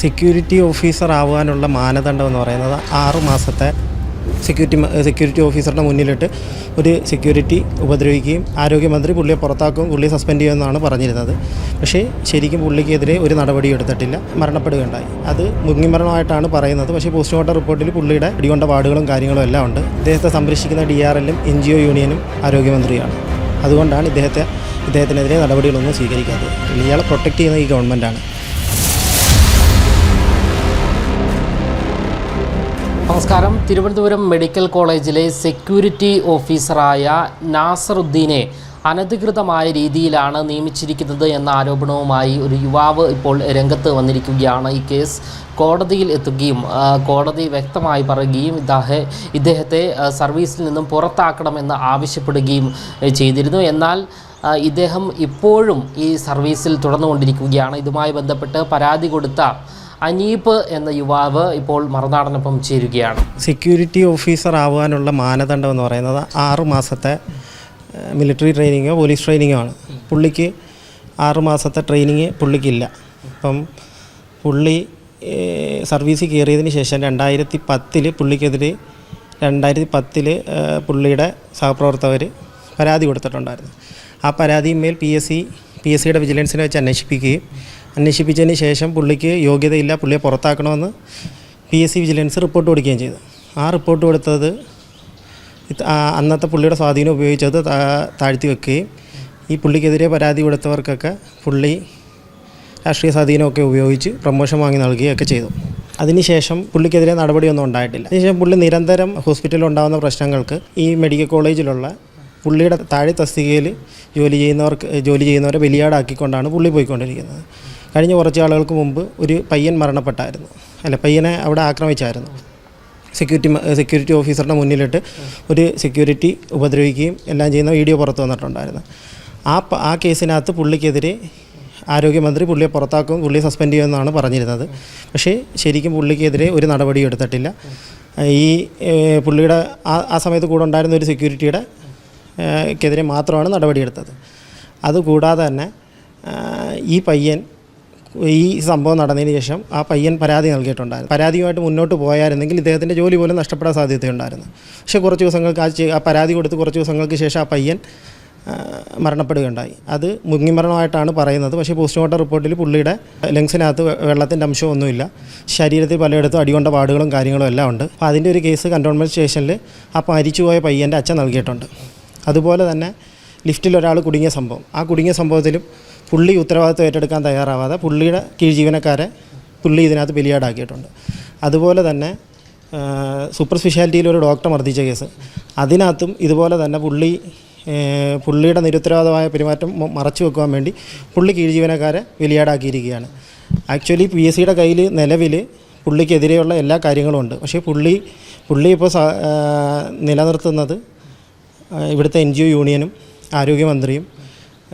Security officer ആവാനുള്ള മാനദണ്ഡം എന്ന് പറയുന്നത് ആറ് മാസത്തെ സെക്യൂരിറ്റി സെക്യൂരിറ്റി ഓഫീസറുടെ മുന്നിലിട്ട് ഒരു സെക്യൂരിറ്റി ഉപദ്രവിക്കുകയും ആരോഗ്യമന്ത്രി പുള്ളിയെ പുറത്താക്കും പുള്ളിയെ സസ്പെൻഡ് ചെയ്യുമെന്നാണ് പറഞ്ഞിരുന്നത്. പക്ഷേ ശരിക്കും പുള്ളിക്കെതിരെ ഒരു നടപടിയും എടുത്തിട്ടില്ല മരണപ്പെടുകയുണ്ടായി. അത് മുങ്ങിമരണമായിട്ടാണ് പറയുന്നത്. പക്ഷേ പോസ്റ്റ്മോർട്ടം റിപ്പോർട്ടിൽ പുള്ളിയുടെ ഇടികൊണ്ട പാടുകളും കാര്യങ്ങളും എല്ലാം ഉണ്ട്. ഇദ്ദേഹത്തെ സംരക്ഷിക്കുന്ന ഡി ആർ എല്ലും എൻ ജി ഒ യൂണിയനും ആരോഗ്യമന്ത്രിയാണ്. അതുകൊണ്ടാണ് ഇദ്ദേഹത്തെ ഇദ്ദേഹത്തിനെതിരെ നടപടികളൊന്നും സ്വീകരിക്കാത്തത്. ഇയാളെ പ്രൊട്ടക്റ്റ് ചെയ്യുന്ന ഈ ഗവൺമെന്റാണ് നമസ്കാരം. തിരുവനന്തപുരം മെഡിക്കൽ കോളേജിലെ സെക്യൂരിറ്റി ഓഫീസറായ നാസറുദ്ദീനെ അനധികൃതമായ രീതിയിലാണ് നിയമിച്ചിരിക്കുന്നത് എന്ന ആരോപണവുമായി ഒരു യുവാവ് ഇപ്പോൾ രംഗത്ത് വന്നിരിക്കുകയാണ്. ഈ കേസ് കോടതിയിൽ എത്തുകയും കോടതി വ്യക്തമായി പറയുകയും ഇദ്ദേഹത്തെ ഇദ്ദേഹത്തെ സർവീസിൽ നിന്നും പുറത്താക്കണമെന്ന് ആവശ്യപ്പെടുകയും ചെയ്തിരുന്നു. എന്നാൽ ഇദ്ദേഹം ഇപ്പോഴും ഈ സർവീസിൽ തുടർന്നുകൊണ്ടിരിക്കുകയാണ്. ഇതുമായി ബന്ധപ്പെട്ട് പരാതി കൊടുത്ത അനീപ് എന്ന യുവാവ് ഇപ്പോൾ മറുനാടനൊപ്പം ചേരുകയാണ്. സെക്യൂരിറ്റി ഓഫീസർ ആവാനുള്ള മാനദണ്ഡം എന്ന് പറയുന്നത് ആറ് മാസത്തെ മിലിറ്ററി ട്രെയിനിങ്ങോ പോലീസ് ട്രെയിനിങ്ങോ ആണ്. പുള്ളിക്ക് ആറ് മാസത്തെ ട്രെയിനിങ് പുള്ളിക്കില്ല. അപ്പം പുള്ളി സർവീസിൽ കയറിയതിന് ശേഷം രണ്ടായിരത്തി പത്തിൽ പുള്ളിക്കെതിരെ രണ്ടായിരത്തി പത്തിൽ പുള്ളിയുടെ സഹപ്രവർത്തകർ പരാതി കൊടുത്തിട്ടുണ്ടായിരുന്നു. ആ പരാതിയിന്മേൽ P S C P S സിയുടെ വിജിലൻസിനെ വെച്ച് അന്വേഷിപ്പിക്കുകയും അന്വേഷിപ്പിച്ചതിന് ശേഷം പുള്ളിക്ക് യോഗ്യതയില്ല. പുള്ളിയെ പുറത്താക്കണമെന്ന് P S C vigilance report കൊടുക്കുകയും ചെയ്തു. ആ റിപ്പോർട്ട് കൊടുത്തത് അന്നത്തെ പുള്ളിയുടെ സ്വാധീനം ഉപയോഗിച്ചത് താഴ്ത്തി വെക്കുകയും ഈ പുള്ളിക്കെതിരെ പരാതി കൊടുത്തവർക്കൊക്കെ പുള്ളി രാഷ്ട്രീയ സ്വാധീനമൊക്കെ ഉപയോഗിച്ച് പ്രമോഷൻ വാങ്ങി നൽകുകയൊക്കെ ചെയ്തു. അതിനുശേഷം പുള്ളിക്കെതിരെ നടപടിയൊന്നും ഉണ്ടായിട്ടില്ല. അതിനുശേഷം പുള്ളി നിരന്തരം ഹോസ്പിറ്റലിൽ ഉണ്ടാകുന്ന പ്രശ്നങ്ങൾക്ക് ഈ മെഡിക്കൽ കോളേജിലുള്ള പുള്ളിയുടെ താഴെ തസ്തികയിൽ ജോലി ചെയ്യുന്നവർക്ക് ജോലി ചെയ്യുന്നവരെ ബലിയാടാക്കിക്കൊണ്ടാണ് പുള്ളി പോയിക്കൊണ്ടിരിക്കുന്നത്. കഴിഞ്ഞ കുറച്ച് ആളുകൾക്ക് മുമ്പ് ഒരു പയ്യൻ മരണപ്പെട്ടായിരുന്നു. അല്ല പയ്യനെ അവിടെ ആക്രമിച്ചായിരുന്നു. സെക്യൂരിറ്റി സെക്യൂരിറ്റി ഓഫീസറുടെ മുന്നിലിട്ട് ഒരു സെക്യൂരിറ്റി ഉപദ്രവിക്കുകയും എല്ലാം ചെയ്യുന്ന വീഡിയോ പുറത്തു വന്നിട്ടുണ്ടായിരുന്നു. ആ ആ കേസിനകത്ത് പുള്ളിക്കെതിരെ ആരോഗ്യമന്ത്രി പുള്ളിയെ പുറത്താക്കും പുള്ളിയെ സസ്പെൻഡ് ചെയ്യുമെന്നാണ് പറഞ്ഞിരുന്നത്. പക്ഷേ ശരിക്കും പുള്ളിക്കെതിരെ ഒരു നടപടിയും എടുത്തിട്ടില്ല. ഈ പുള്ളിയുടെ ആ ആ സമയത്ത് കൂടെ ഉണ്ടായിരുന്ന ഒരു സെക്യൂരിറ്റിയുടെ ക്കെതിരെ മാത്രമാണ് നടപടിയെടുത്തത്. അതുകൂടാതെ തന്നെ ഈ പയ്യൻ ഈ സംഭവം നടന്നതിന് ശേഷം ആ പയ്യൻ പരാതി നൽകിയിട്ടുണ്ടായിരുന്നു. പരാതിയുമായിട്ട് മുന്നോട്ട് പോയായിരുന്നെങ്കിൽ ഇദ്ദേഹത്തിന്റെ ജോലി പോലും നഷ്ടപ്പെടാൻ സാധ്യതയുണ്ടായിരുന്നു. പക്ഷേ കുറച്ച് ദിവസങ്ങൾക്ക് ആ ആ പരാതി കൊടുത്ത് കുറച്ച് ദിവസങ്ങൾക്ക് ശേഷം ആ പയ്യൻ മരണപ്പെടുകയുണ്ടായി. അത് മുങ്ങിമരണമായിട്ടാണ് പറയുന്നത്. പക്ഷേ പോസ്റ്റ്മോർട്ടം റിപ്പോർട്ടിൽ പുള്ളിയുടെ ലങ്സിനകത്ത് വെള്ളത്തിന്റെ അംശമൊന്നുമില്ല ശരീരത്തിൽ പലയിടത്തും അടികൊണ്ട പാടുകളും കാര്യങ്ങളും എല്ലാം ഉണ്ട്. അപ്പോൾ അതിന്റെ ഒരു കേസ് കൺട്രോൾമെന്റ് സ്റ്റേഷനിൽ ആ മരിച്ചുപോയ പയ്യന്റെ അച്ഛൻ നൽകിയിട്ടുണ്ട്. അതുപോലെ തന്നെ ലിഫ്റ്റിൽ ഒരാൾ കുടുങ്ങിയ സംഭവം. ആ കുടുങ്ങിയ സംഭവത്തിലും പുള്ളി ഉത്തരവാദിത്വം ഏറ്റെടുക്കാൻ തയ്യാറാവാതെ പുള്ളിയുടെ കീഴ് ജീവനക്കാരെ പുള്ളി ഇതിനകത്ത് ബലിയാടാക്കിയിട്ടുണ്ട്. അതുപോലെ തന്നെ സൂപ്പർ സ്പെഷ്യാലിറ്റിയിൽ ഒരു ഡോക്ടർ മർദ്ദിച്ച കേസ്. അതിനകത്തും ഇതുപോലെ തന്നെ പുള്ളി പുള്ളിയുടെ നിരുത്തരവാദമായ പെരുമാറ്റം മറച്ചു വെക്കുവാൻ വേണ്ടി പുള്ളി കീഴ് ജീവനക്കാരെ ബലിയാടാക്കിയിരിക്കുകയാണ്. ആക്ച്വലി പി എസ് സിയുടെ കയ്യിൽ നിലവിൽ പുള്ളിക്കെതിരെയുള്ള എല്ലാ കാര്യങ്ങളും ഉണ്ട്. പക്ഷേ പുള്ളി പുള്ളി ഇപ്പോൾ നിലനിർത്തുന്നത് ഇവിടുത്തെ എൻ ജി ഒ യൂണിയനും ആരോഗ്യമന്ത്രിയും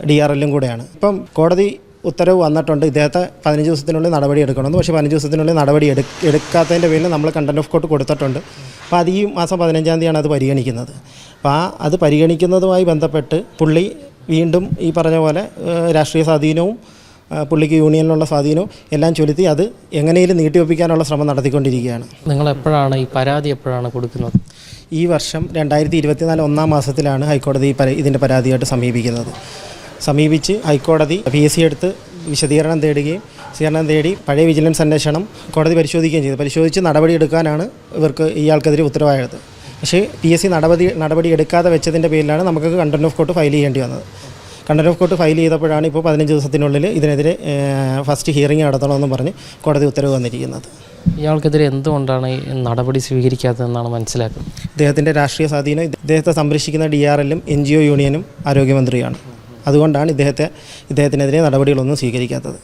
ഡി ആർ എല്ലും കൂടെയാണ്. ഇപ്പം കോടതി ഉത്തരവ് വന്നിട്ടുണ്ട്. ഇദ്ദേഹത്തെ പതിനഞ്ച് ദിവസത്തിനുള്ളിൽ നടപടി എടുക്കണമെന്ന്. പക്ഷേ പതിനഞ്ച് ദിവസത്തിനുള്ളിൽ നടപടി എടു എടുക്കാത്തതിന്റെ പേരിൽ നമ്മൾ കണ്ടന്റ് ഓഫ് കോർട്ട് കൊടുത്തിട്ടുണ്ട്. അപ്പോൾ അത് ഈ മാസം പതിനഞ്ചാം തീയതിയാണ് അത് പരിഗണിക്കുന്നത്. അപ്പോൾ ആ അത് പരിഗണിക്കുന്നതുമായി ബന്ധപ്പെട്ട് പുള്ളി വീണ്ടും ഈ പറഞ്ഞ പോലെ രാഷ്ട്രീയ സ്വാധീനവും പുള്ളിക്ക് യൂണിയനിലുള്ള സ്വാധീനവും എല്ലാം ചൊലുത്തി അത് എങ്ങനെയും നീട്ടിവെപ്പിക്കാനുള്ള ശ്രമം നടത്തിക്കൊണ്ടിരിക്കുകയാണ്. നിങ്ങൾ എപ്പോഴാണ് ഈ പരാതി എപ്പോഴാണ് കൊടുക്കുന്നത്? ഈ വർഷം രണ്ടായിരത്തി ഇരുപത്തിനാല് ഒന്നാം മാസത്തിലാണ് ഹൈക്കോടതി ഈ പര- ഇതിന്റെ പരാതിയായിട്ട് സമീപിക്കുന്നത്. സമീപിച്ച് ഹൈക്കോടതി പി എസ് സി എടുത്ത് വിശദീകരണം തേടുകയും വിശദീകരണം തേടി പഴയ വിജിലൻസ് അന്വേഷണം കോടതി പരിശോധിക്കുകയും ചെയ്തു. പരിശോധിച്ച് നടപടിയെടുക്കാനാണ് ഇവർക്ക് ഇയാൾക്കെതിരെ ഉത്തരവായത്. പക്ഷേ പി എസ് സി നടപടി നടപടി എടുക്കാതെ വെച്ചതിന്റെ പേരിലാണ് നമുക്ക് കണ്ടന്റ് ഓഫ് കോർട്ട് ഫയൽ ചെയ്യേണ്ടി വന്നത്. കണ്ടന്റ് ഓഫ് കോർട്ട് ഫയൽ ചെയ്തപ്പോഴാണ് ഇപ്പോൾ പതിനഞ്ച് ദിവസത്തിനുള്ളിൽ ഇതിനെതിരെ ഫസ്റ്റ് ഹിയറിംഗ് നടത്തണമെന്ന് പറഞ്ഞ് കോടതി ഉത്തരവ് വന്നിരിക്കുന്നത്. ഇയാൾക്കെതിരെ എന്തുകൊണ്ടാണ് ഈ നടപടി സ്വീകരിക്കാത്തതെന്നാണ് മനസ്സിലാക്കുന്നത്? ഇദ്ദേഹത്തിന്റെ രാഷ്ട്രീയ സ്വാധീനം ഇദ്ദേഹത്തെ സംരക്ഷിക്കുന്ന ഡി ആർ എല്ലും എൻ ജി ഒ യൂണിയനും ആരോഗ്യമന്ത്രിയാണ്. അതുകൊണ്ടാണ് ഇദ്ദേഹത്തെ ഇദ്ദേഹത്തിനെതിരെ നടപടികളൊന്നും സ്വീകരിക്കാത്തത്.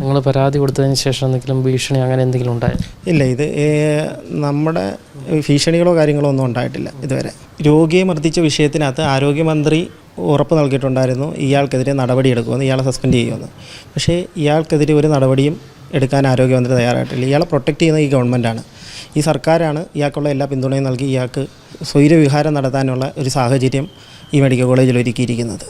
നിങ്ങൾ പരാതി കൊടുത്തതിന് ശേഷം എന്തെങ്കിലും ഭീഷണി അങ്ങനെ എന്തെങ്കിലും ഉണ്ടായോ? ഇല്ല ഇത് നമ്മുടെ ഭീഷണികളോ കാര്യങ്ങളോ ഒന്നും ഉണ്ടായിട്ടില്ല ഇതുവരെ. രോഗിയെ മർദ്ദിച്ച വിഷയത്തിനകത്ത് ആരോഗ്യമന്ത്രി ഉറപ്പ് നൽകിയിട്ടുണ്ടായിരുന്നു ഇയാൾക്കെതിരെ നടപടി എടുക്കുമെന്ന് ഇയാളെ സസ്പെൻഡ് ചെയ്യുമെന്ന്. പക്ഷേ ഇയാൾക്കെതിരെ ഒരു നടപടിയും എടുക്കാൻ ആരോഗ്യമന്ത്രി തയ്യാറായിട്ടില്ല. ഇയാളെ പ്രൊട്ടക്റ്റ് ചെയ്യുന്ന ഈ ഗവൺമെന്റാണ്. ഈ സർക്കാരാണ് ഇയാൾക്കുള്ള എല്ലാ പിന്തുണയും നൽകി ഇയാൾക്ക് സ്വൈര്യവിഹാരം നടത്താനുള്ള ഒരു സാഹചര്യം ഈ മെഡിക്കൽ കോളേജിൽ ഒരുക്കിയിരിക്കുന്നത്.